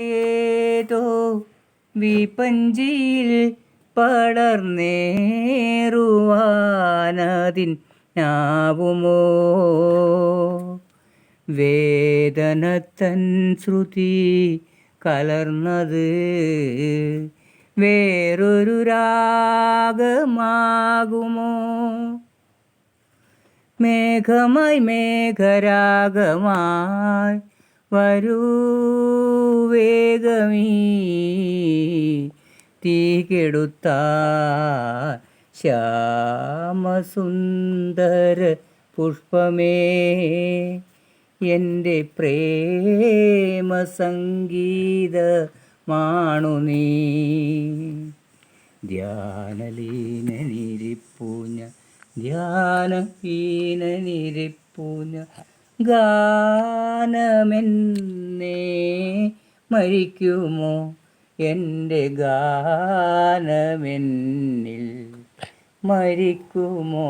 ഏതോ വിപഞ്ചിയിൽ പടർന്നേറുവാനതിൻ ഞാവുമോ വേദനത്തൻ ശ്രുതി കലർന്നത് വേറൊരു രാഗമാകുമോ? മേഘമായി മേഘരാഗമായി വരൂ വേഗമീ തീ കെടുത്ത ശ്യാമസുന്ദര പുഷ്പമേ. എന്റെ പ്രേമ സംഗീതമാണു നീ. ധ്യാനലീനനിരിപ്പൂഞ്ഞ ധ്യാനഹീനനിരിപ്പൂഞ്ഞ ഗാനമെന്നേ മരിക്കുമോ? എന്റെ ഗാനമെന്നിൽ മരിക്കുമോ?